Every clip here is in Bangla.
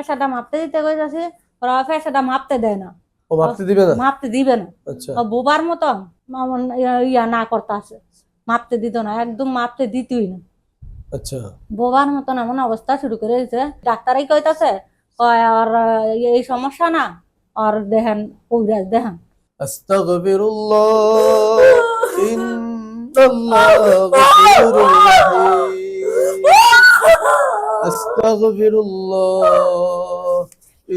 ফেসাটা মাপতে দিতে কইতাছি ওরা ফেসাটা মাপতে দেয় না। ও মাপতে দিবে না? মাপতে দিবে না। আচ্ছা। বোবার মামন ইয়া- না করতাছে। মাপতে দিত না একদম মাপতে দিতই না। আচ্ছা। বোবার মতন এমন অবস্থা শুরু করে দিয়েছে। ডাক্তারই কইতাছে কয় আর এই সমস্যা না আর দেখেন কবিরাজ দেখেন। আস্তাগফিরুল্লাহ ইন্নাল্লাহ গফুরুর আস্তাগফিরুল্লাহ।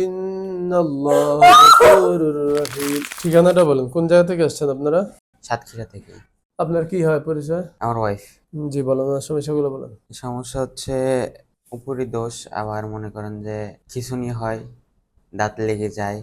ইন্নাল্লাহ গফুরুর রহিম ঠিকানাটা বলেন কোন জায়গা থেকে আসছেন আপনারা? সাতক্ষীরা থেকে। আপনার কি হয় পরিচয়? আমার ওয়াইফ জি বলেন সমস্যাগুলো বলেন। সমস্যা হচ্ছে উপরি দোষ আবার মনে করেন যে খিঁচুনি হয় দাঁত লেগে যায়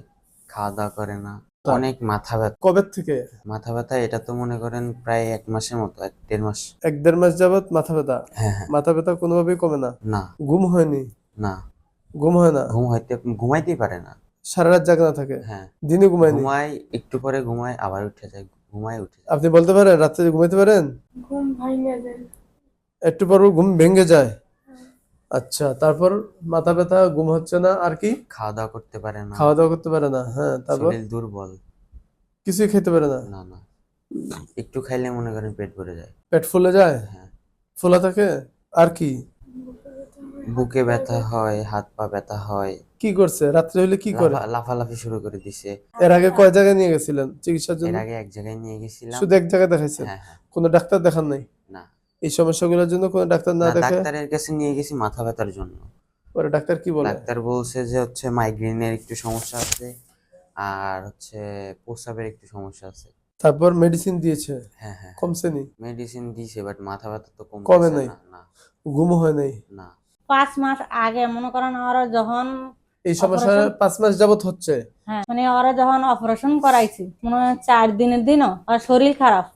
খাওয়া দাওয়া করে না। অনেক মাথা ব্যথা। কবে থেকে? মাথা ব্যথা এটা তো মনে করেন প্রায় এক মাসের মতো এক দেড় মাস। এক দেড় মাস যাবত মাথা ব্যথা? হ্যাঁ হ্যাঁ। মাথা ব্যথা কোনোভাবেই কমে না? না। ঘুম হয়নি? না। ঘুম হয় না? ঘুম হইতে ঘুমাইতেই পারে না। সারা রাত জাগনা থাকে? হ্যাঁ। দিনে ঘুমায়নি? ঘুমাই একটু পরে ঘুমায় আবার উঠে যায় ঘুমায় উঠে যায়। আপনি বলতে পারেন রাত্রে ঘুমাইতে পারেন? ঘুম ভাঙে যায়। একটু পর ঘুম ভেঙে যায়। আচ্ছা তারপর মাথা ব্যথা ঘুম হচ্ছে না আর কি? খাওয়া দাওয়া করতে পারে না। খাওয়া দাওয়া করতে পারে না হ্যাঁ তারপর? শরীর দুর্বল। কিছুই খেতে পারে না? না না। একটু খাইলে মনে করেন পেট ভরে যায়। পেট ফুলে যায়? হ্যাঁ। ফোলা থাকে? আর কি? বুকে ব্যথা হয় হাত পা ব্যথা হয়। কি করছে? রাত্রে হলে কি করে? লাফালাফি শুরু করে দিছে। এর আগে কয় জায়গায় নিয়ে গেছিলেন চিকিৎসার জন্য? এর আগে এক জায়গায় নিয়ে গেছিলাম। শুধু এক জায়গায় দেখাইছেন? হ্যাঁ হ্যাঁ। কোনো ডাক্তার দেখান নাই? এই সমস্যাগুলোর জন্য কোনো ডাক্তার না দেখে ডাক্তারের কাছে নিয়ে গেছি মাথা ব্যথার জন্য। পরে ডাক্তার কি বলে? ডাক্তার বলছে যে হচ্ছে মাইগ্রেনের একটু সমস্যা আছে আর হচ্ছে প্রস্রাবের একটু সমস্যা আছে। তারপর মেডিসিন দিয়েছে। হ্যাঁ হ্যাঁ। কমছে নি? মেডিসিন দিয়েছে বাট মাথা ব্যথা তো কমে কমে নাই? না। না ঘুম হয় নাই? না। পাঁচ মাস আগে মনে করেন ওরা যখন এই সমস্যা পাঁচ মাস যাবত হচ্ছে। হ্যাঁ মানে ওরা যখন অপারেশন করাইছি মনে হয় চার দিনের দিনও আর শরীর খারাপ।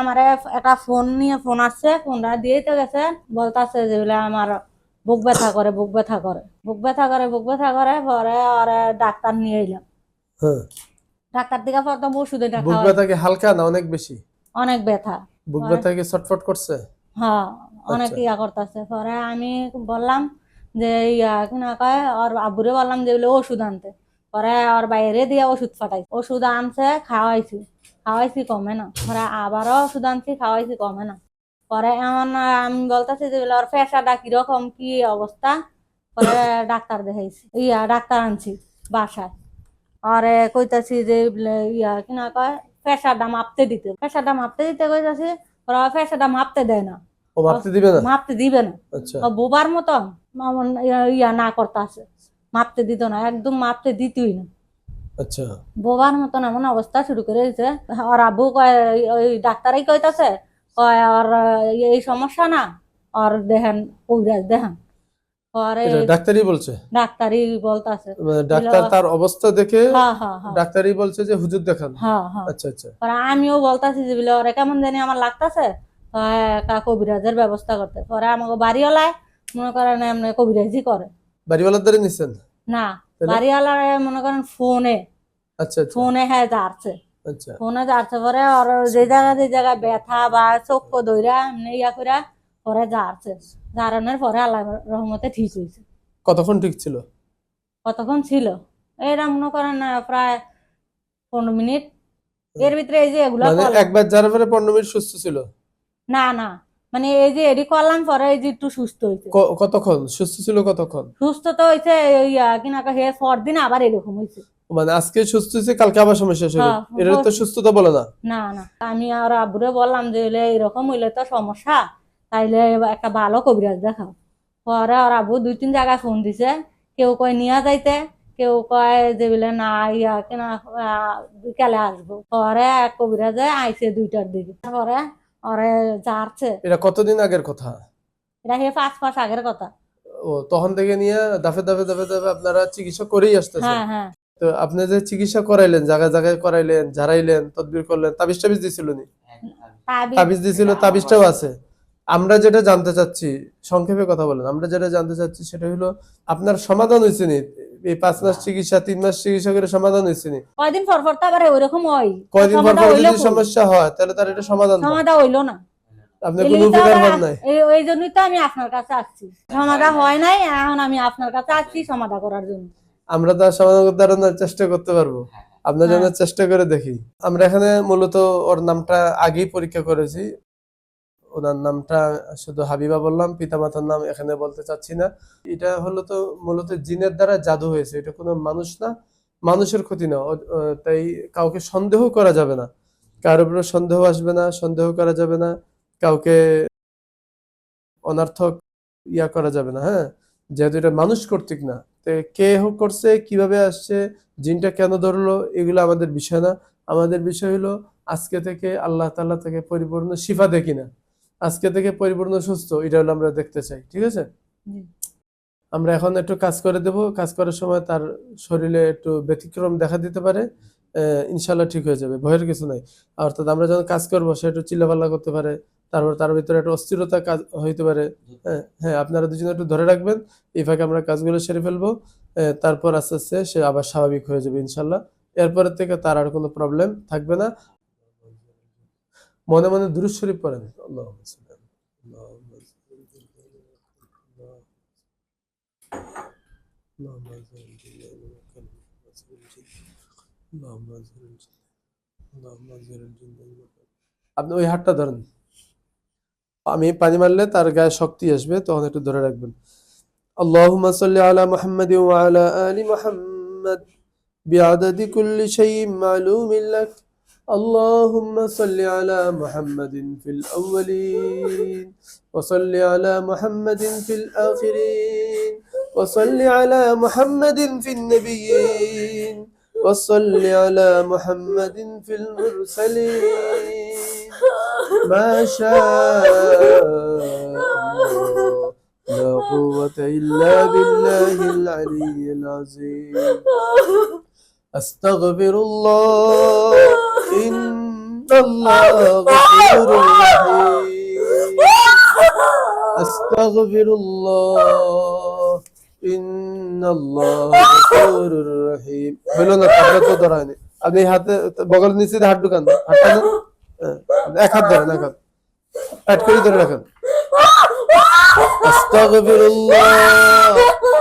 আমার একটা ফোন নিয়ে ফোন আসছে ফোনটা দিয়ে তো গেছে। বলতাছে যে বলে আমার বুক ব্যথা করে বুক ব্যথা করে। বুক ব্যথা করে বুক ব্যথা করে পরে ওরা ডাক্তার নিয়ে এলাম। হ্যাঁ। ডাক্তার দিকে প্রথম ওষুধ এটা বুক ব্যথা কি হালকা না অনেক বেশি? অনেক ব্যথা। বুক ব্যথা কি ছটফট করছে? হ্যাঁ অনেক আচ্ছা। ইয়া করতেছে। পরে আমি বললাম যে ইয়া না কয় আর আব্বুরে বললাম যে বলে ওষুধ আনতে। পরে আর বাইরে দিয়ে ওষুধ ফাটাইছি। ওষুধ আনছে খাওয়াইছি। খাওয়াইছি কমে না। পরে আবারও ওষুধ আনছি খাওয়াইছি কমে না। পরে এমন আমি বলতেছি যে ওর পেশাটা কীরকম কি অবস্থা? পরে ডাক্তার দেখাইছি। ইয়া ডাক্তার আনছি বাসায়। আরে কইতাছি যে ইয়া কি না কয় পেশাটা মাপতে দিতে। পেশাটা মাপতে দিতে কইতাছি ওরা পেশাটা মাপতে দেয় না। ও মাপতে দিবে না? মাপতে দিবে না। আচ্ছা। বোবার মতন ইয়া- ইয়া না করতাছে। মাপতে দিত না একদম মাপতে দিতই না। আচ্ছা। বোবার মতন এমন অবস্থা শুরু করে দিয়েছে। আর আব্বু কয় ওই ডাক্তারই কইতাছে কয় আর এই সমস্যা না আর দেখেন কবিরাজ দেখেন। ডাক্তারই বলছে? ডাক্তারই বলতাছে। ডাক্তার তার অবস্থা দেখে ডাক্তারই বলছে যে হুজুর দেখান। আচ্ছা আচ্ছা। পরে আমিও বলতাছি যে বলে ওরে কেমন জানি আমার লাগতাছে। কবিরাজের ব্যবস্থা করতে। পরে আমাকে বাড়িওয়ালায় মনে করেন এমনি কবিরাজি করে। বাড়িওয়ালার দ্বারা নিছেন? না? বাড়িওয়ালারে মনে করেন ফোনে আচ্ছা আচ্ছা। ফোনে হ্যাঁ যাচ্ছে। আচ্ছা। ফোনে যাচ্ছে পরে ওর যে জায়গা যে জায়গায় ব্যথা বা চক্ষু দইরা এমনি ইয়া করে পরে যাচ্ছে। জারানোর পরে আল্লাহ রহমতে ঠিক হয়েছে কতক্ষণ ঠিক ছিল? কতক্ষণ ছিল? এরা মনে করেন প্রায় পনেরো মিনিট। এর ভিতরে এই যে এগুলো মানে একবার যার পরে পনেরো মিনিট সুস্থ ছিল? না না। মানে এই যে এডি করলাম পরে এই যে একটু সুস্থ হয়েছে কতক্ষণ? সুস্থ ছিল কতক্ষণ? সুস্থ তো হয়েছে কিনা হে পরদিন আবার এরকম হয়েছে মানে আজকে সুস্থ হয়েছে কালকে আবার সমস্যা শুরু হ্যাঁ, এটা তো সুস্থতা বলে না। না না। আমি আর আব্বুরে বললাম যে হইলে এরকম হইলে তো সমস্যা। তাইলে একটা ভালো কবিরাজ দেখাও। পরে আর আব্বু দুই তিন জায়গায় ফোন দিছে। কেউ কয় নিয়ে যাইতে। কেউ কয় যে বলে না ইয়া কিনা বিকালে আসব। পরে কবিরাজে আইছে দুইটার দিকে। পরে ওরে যাচ্ছে এটা কতদিন আগের কথা? এটা হে পাঁচ মাস আগের কথা। ও তখন থেকে নিয়ে দাফে দাফে দাফে দাফে আপনারা চিকিৎসা করেই আসতেছেন। হ্যাঁ হ্যাঁ। তো আপনি যে চিকিৎসা করাইলেন জায়গায় জায়গায় করাইলেন ঝাড়াইলেন তদবির করলেন তাবিজ টাবিজ দিছিল নি? তাবিজ। তাবিজ দিছিল তাবিজটাও আছে। আমরা যেটা জানতে চাচ্ছি সংক্ষেপে কথা বলেন আমরা যেটা জানতে চাচ্ছি সেটা হলো আপনার সমাধান হয়েছে নি? এই পাঁচ মাস চিকিৎসা তিন মাস চিকিৎসা করে সমাধান হয়েছে নি? কয়দিন পর পর তো আবার ওইরকম হয়। কয়দিন পর পর যদি সমস্যা হয় তাহলে তার এটা সমাধান সমাধান হইল না। আপনি কোনো উপকার আমরা- নাই। এই- জন্যই তো আমি আপনার কাছে আসছি। সমাধা হয় নাই এখন আমি আপনার কাছে আসছি সমাধা করার জন্য। আমরা তো সমাধান করতে চেষ্টা করতে পারব। আপনার জন্য চেষ্টা করে দেখি। আমরা এখানে মূলত ওর নামটা আগেই পরীক্ষা করেছি। ওনার নামটা শুধু হাবিবা বললাম, পিতামাতার নাম এখানে বলতে চাচ্ছি না। এটা হলো তো মূলত জিনের দ্বারা জাদু হয়েছে, এটা কোনো মানুষ না, মানুষের ক্ষতি না তাই কাউকে সন্দেহ করা যাবে না। কারোর উপরে সন্দেহ আসবে না, সন্দেহ করা যাবে না, কাউকে অনার্থক ইয়া করা যাবে না হ্যাঁ? যেহেতু এটা মানুষ কর্তৃক না কে হোক করছে, কীভাবে আসছে, জিনটা কেন ধরলো, এগুলো আমাদের বিষয় না। আমাদের বিষয় হলো আজকে থেকে আল্লাহ তাআলা থেকে পরিপূর্ণ শিফা দেখি না আজকে থেকে পরিপূর্ণ সুস্থ এটা হলো আমরা দেখতে চাই ঠিক আছে? আমরা এখন একটু কাজ করে দেব কাজ করার সময় তার শরীরে একটু ব্যতিক্রম দেখা দিতে পারে ইনশাল্লাহ ঠিক হয়ে যাবে ভয়ের কিছু নাই। অর্থাৎ আমরা যখন কাজ করব সে একটু চিল্লাপাল্লা করতে পারে তারপর তার ভিতরে একটা অস্থিরতা কাজ হইতে পারে হ্যাঁ আপনারা দুজনে একটু ধরে রাখবেন এই ফাঁকে আমরা কাজগুলো সেরে ফেলব তারপর আস্তে আস্তে সে আবার স্বাভাবিক হয়ে যাবে ইনশাল্লাহ এরপরের থেকে তার আর কোনো প্রবলেম থাকবে না মনে মনে দুরুদ শরীফ পড়েন আল্লাহুম্মা সাল্লি আলা- আল্লাহুম্মা সাল্লি আলা- اللهم زل الجلال والإكرام وزل الجلال اللهم زل الجلال اللهم زل الجلال والإكرام আপনি ওই হাতটা ধরেন আমি পানি মারলে তার গায়ে শক্তি আসবে তখন একটু ধরে রাখবেন اللهم صل على محمد وعلى آل محمد بعدد كل شيء معلوم لك اللهم صل على محمد في الأولين وصل على محمد في الآخرين وصل على محمد في النبيين وصل على محمد في المرسلين. ما شاء الله لا قوة إلا بالله العلي العظيم. أستغفر الله إن الله غفور رحيم أستغفر الله إن الله غفور رحيم বলো না তারপরে তো ধরায়নি আপনি হাতে বগল নিচে দিয়ে হাত ঢুকান হাতটা দেন। হ্যাঁ, এক হাত ধরেন এক হাত এক করে ধরে রাখেন أستغفر الله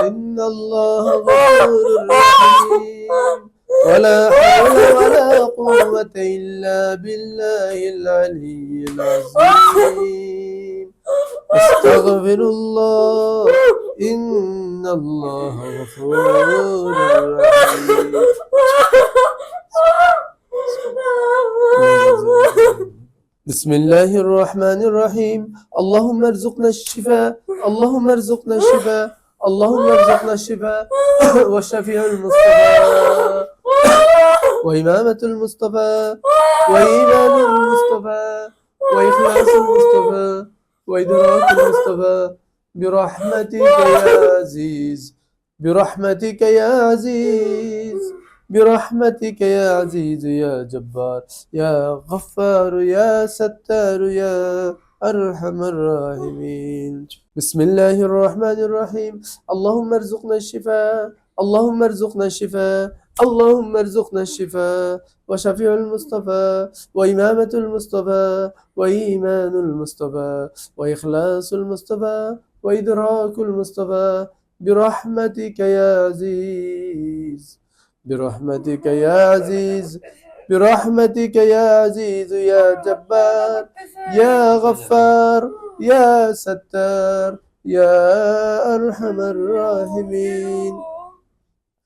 إن الله غفور رحيم ولا حول ولا قوة إلا بالله العلي العظيم أستغفر الله إن الله غفور رحيم بسم الله الرحمن الرحيم اللهم ارزقنا الشفاء اللهم ارزقنا الشفاء اللهم ارزقنا الشفاء والشفيع المصطفى وإمامة المصطفى وإيمان المصطفى وإخلاص المصطفى وإدراك المصطفى. برحمتك يا عزيز برحمتك يا عزيز برحمتك يا عزيز يا جبار يا غفار يا ستار يا أرحم الراحمين. بسم الله الرحمن الرحيم. اللهم ارزقنا الشفاء اللهم ارزقنا الشفاء. اللهم ارزقنا الشفاء وشفيع المصطفى وإمامة المصطفى وإيمان المصطفى وإخلاص المصطفى وإدراك المصطفى برحمتك يا عزيز برحمتك يا عزيز برحمتك يا عزيز يا جبار يا غفار يا ستار يا أرحم الراحمين.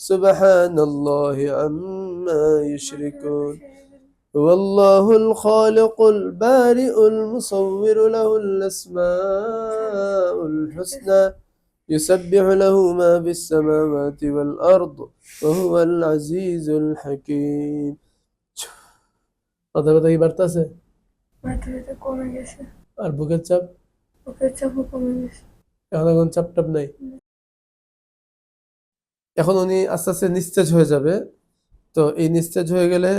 سبحان الله عما يشركون هو الله الخالق البارئ المصور له الأسماء الحسنى يسبح له ما في السماوات والأرض وهو العزيز الحكيم কথা কথা কি বার্তা আছে মাথা ব্যথা কমে গেছে আর বুকের চাপ ওকে চাপও কমে গেছে এখন এখন চাপ টাপ নাই এখন উনি আস্তে আস্তে নিস্তেজ হয়ে যাবে। তো এই নিস্তেজ হয়ে গেলে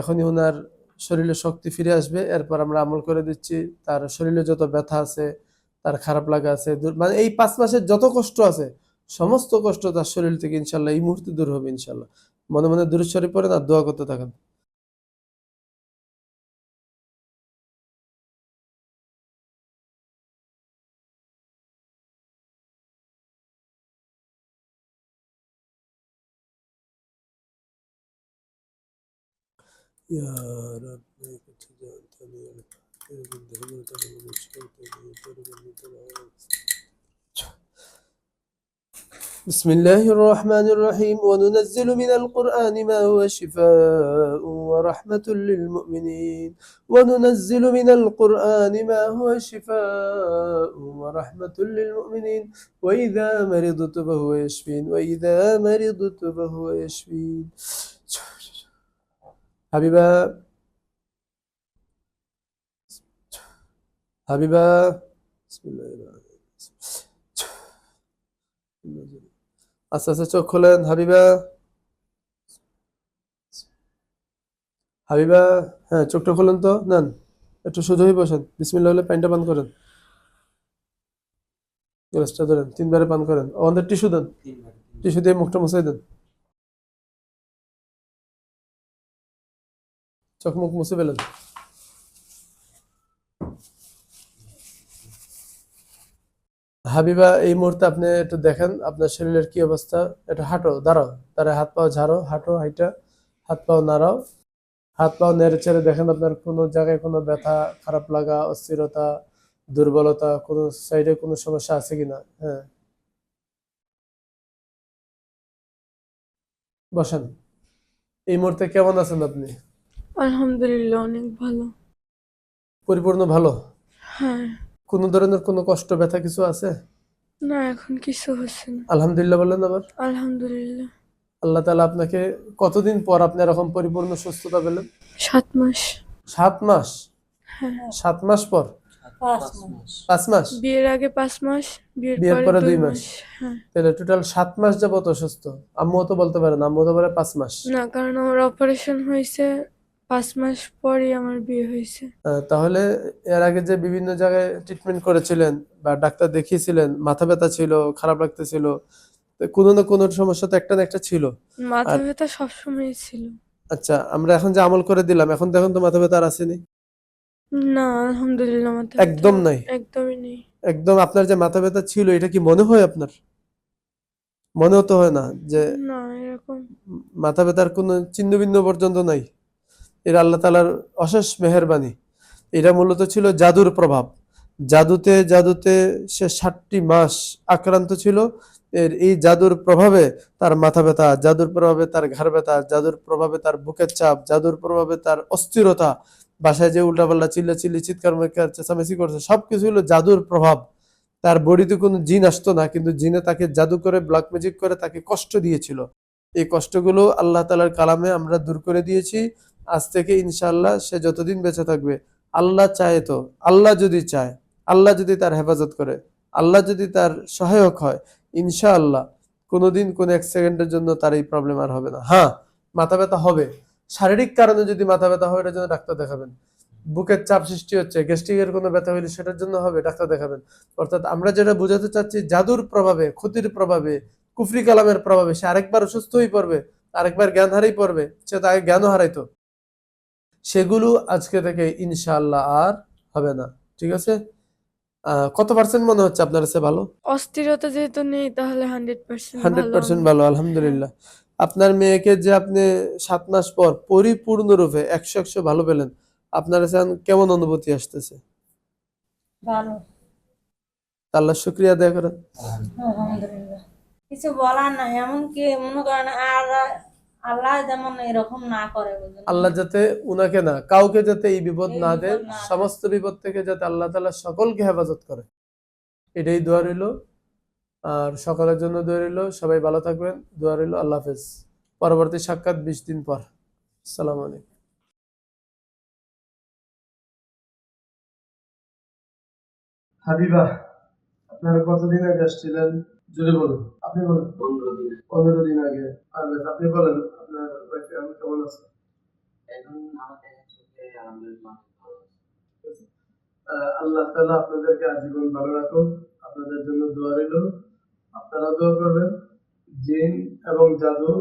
এখনই ওনার শরীরে শক্তি ফিরে আসবে। এরপর আমরা আমল করে দিচ্ছি, তার শরীরে যত ব্যথা আছে, তার খারাপ লাগা আছে মানে এই পাঁচ মাসের যত কষ্ট আছে, সমস্ত কষ্ট তার শরীর থেকে ইনশাল্লাহ এই মুহূর্তে দূর হবে ইনশাল্লাহ। মনে মনে দূর শরীর পড়ে আর দোয়া করতে থাকেন। يا رب لك تجعلتني من ذهبت من الشيطان يترك بسم الله الرحمن الرحيم. وننزل من القرآن ما هو شفاء ورحمة للمؤمنين. وننزل من القرآن ما هو شفاء ورحمة للمؤمنين. وإذا مرضت فهو يشفين وإذا مرضت فهو يشفين. হাবিবা হাবিবা রহমানির রহিম। আস্তে আস্তে চোখ খোলেন, হাবিবা। হাবিবা হ্যাঁ চোখটা খোলেন তো, নেন, একটু সোজা বসেন, বিসমিল্লাহ বলে প্যান্টটা পান করেন। গ্লাসটা ধরেন, তিনবারে পান করেন। আমাদের টিস্যু দেন, টিস্যু দিয়ে মুখটা মুছাই দেন। চোখ মুখ মুছে ফেলেন হাবিবা, এই মুহূর্তে আপনি একটু দেখেন আপনার শরীরের কি অবস্থা। একটু হাঁটো, দাঁড়াও। তারা হাত পাও ঝাড়ো, হাঁটো, হাইটা। হাত পাও নাড়াও। হাত পাও নেড়ে চেড়ে দেখেন আপনার কোনো জায়গায় কোনো ব্যথা, খারাপ লাগা, অস্থিরতা, দুর্বলতা, কোনো সাইডে কোনো সমস্যা আছে কিনা? হ্যাঁ। বসেন। এই মুহূর্তে কেমন আছেন আপনি? আলহামদুলিল্লাহ অনেক ভালো। পরিপূর্ণ ভালো? হ্যাঁ। কোনো ধরনের কোনো কষ্ট ব্যথা কিছু আছে? না এখন কিছু হচ্ছে না। আলহামদুলিল্লাহ বললেন আবার। আলহামদুলিল্লাহ। আল্লাহ তাআলা আপনাকে কতদিন পর আপনি এরকম পরিপূর্ণ সুস্থতা পেলেন? সাত মাস। সাত মাস? হ্যাঁ। সাত মাস পর? পাঁচ মাস। বিয়ের আগে পাঁচ মাস বিয়ের পরে পরে দুই মাস। হ্যাঁ। তাহলে টোটাল সাত মাস যাবত অসুস্থ। আম্মুও তো বলতে পারেন আম্মু তো বলে পাঁচ মাস। না কারণ আমার অপারেশন হয়েছে পাঁচ মাস পরেই আমার বিয়ে হয়েছে। তাহলে এর আগে যে বিভিন্ন জায়গায় ট্রিটমেন্ট করেছিলেন বা ডাক্তার দেখিয়েছিলেন মাথা ব্যথা ছিল খারাপ লাগতেছিল কোনো না কোনো সমস্যা তো একটা না একটা ছিল। মাথা ব্যথা সবসময় ছিল। আচ্ছা আমরা এখন যে আমল করে দিলাম এখন দেখুন তো মাথা ব্যথা আর আসেনি? না আলহামদুলিল্লাহ মাথা একদম নাই? একদমই নেই। একদম আপনার যে মাথা ব্যথা ছিল এটা কি মনে হয় আপনার? মনে তো হয় না যে না এরকম। মাথা ব্যথার কোনো চিহ্ন বিহ্ন পর্যন্ত নাই? এটা আল্লাহ তালার অশেষ মেহেরবানি। এটা মূলত ছিল জাদুর প্রভাব। জাদুতে জাদুতে সে ষাটটি মাস আক্রান্ত ছিল। এর এই জাদুর প্রভাবে তার মাথা ব্যথা, জাদুর প্রভাবে তার ঘাড় ব্যথা, জাদুর প্রভাবে তার বুকের চাপ, জাদুর প্রভাবে তার অস্থিরতা, বাসায় যে উল্টাপাল্টা চিল্লা চিল্লি চিৎকার চেঁচামেচি করছে, সবকিছু হলো জাদুর প্রভাব। তার বডিতে কোনো জিন আসতো না, কিন্তু জিনে তাকে জাদু করে, ব্ল্যাক ম্যাজিক করে তাকে কষ্ট দিয়েছিল। এই কষ্টগুলো আল্লাহ তালার কালামে আমরা দূর করে দিয়েছি। আজ থেকে ইনশাল্লাহ সে যতদিন বেঁচে থাকবে, আল্লাহ চায় তো, আল্লাহ যদি চায়, আল্লাহ যদি তার হেফাজত করে, আল্লাহ যদি তার সহায়ক হয়, ইনশাআল্লাহ কোনোদিন কোনো এক সেকেন্ডের জন্য তার এই প্রবলেম আর হবে না। হ্যাঁ মাথা ব্যথা হবে। শারীরিক কারণে যদি মাথা ব্যথা হয়, এটার জন্য ডাক্তার দেখাবেন। বুকের চাপ সৃষ্টি হচ্ছে গ্যাস্ট্রিকের কোনো ব্যথা হলে সেটার জন্য হবে, ডাক্তার দেখাবেন। অর্থাৎ আমরা যেটা বোঝাতে চাচ্ছি, জাদুর প্রভাবে, ক্ষতির প্রভাবে, কুফরি কালামের প্রভাবে, সে আরেকবার অসুস্থ হয়ে পড়বে, আরেকবার জ্ঞান হারাই পড়বে, সে তো আগে জ্ঞানও হারাইতো। সেগুলো আজকে থেকে ইনশাআল্লাহ আর হবে না ঠিক আছে? আহ, কত পার্সেন্ট মনে হচ্ছে আপনার কাছে ভালো? অস্থিরতা যেহেতু নেই তাহলে হান্ড্রেড পার্সেন্ট হান্ড্রেড পার্সেন্ট ভালো আলহামদুলিল্লাহ। আপনার মেয়েকে যে আপনি সাত মাস পর পরিপূর্ণরূপে একশো একশো ভালো পেলেন আপনার কাছে কেমন অনুভূতি আসতেছে? ভালো। আল্লাহ শুক্রিয়া আদায় করেন। কিছু বলার নাই এমনকি মনে করেন আর আল্লাহ যেমন এরকম না করে আল্লাহ যাতে উনাকে না কাউকে যাতে এই বিপদ না দেয়। সমস্ত বিপদ থেকে যাতে আল্লাহ তাআলা সকলকে হেফাজত করে। এটাই দোয়া রইল। আর সকলের জন্য দোয়া রইল। সবাই ভালো থাকবেন। দোয়া রইল। আল্লাহ হাফেজ। পরবর্তী সাক্ষাৎ বিশ দিন পর। আসসালামু আলাইকুম। হাবিবা আপনারা কতদিন আগে আসছিলেন? জুড়ে বলুন আপনি বলুন। পনেরো দিন। পনেরো দিন আগে। আর আপনি বলেন আপনার ওয়াইফ এখন কেমন আছে? এখন আমাদের আল্লাহ তাআলা আপনাদেরকে আজীবন ভালো রাখুন আপনাদের জন্য দোয়া রইল। আপনারা দোয়া করবেন। জিন এবং জাদু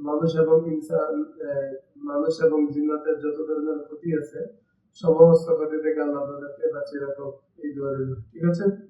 মানুষ এবং ইনসান মানুষ এবং জিন্নাতের যত ধরনের ক্ষতি আছে সমস্ত ক্ষতি থেকে আল্লাহ আপনাদেরকে বাঁচিয়ে রাখুক। এই দোয়া রইল। ঠিক আছে?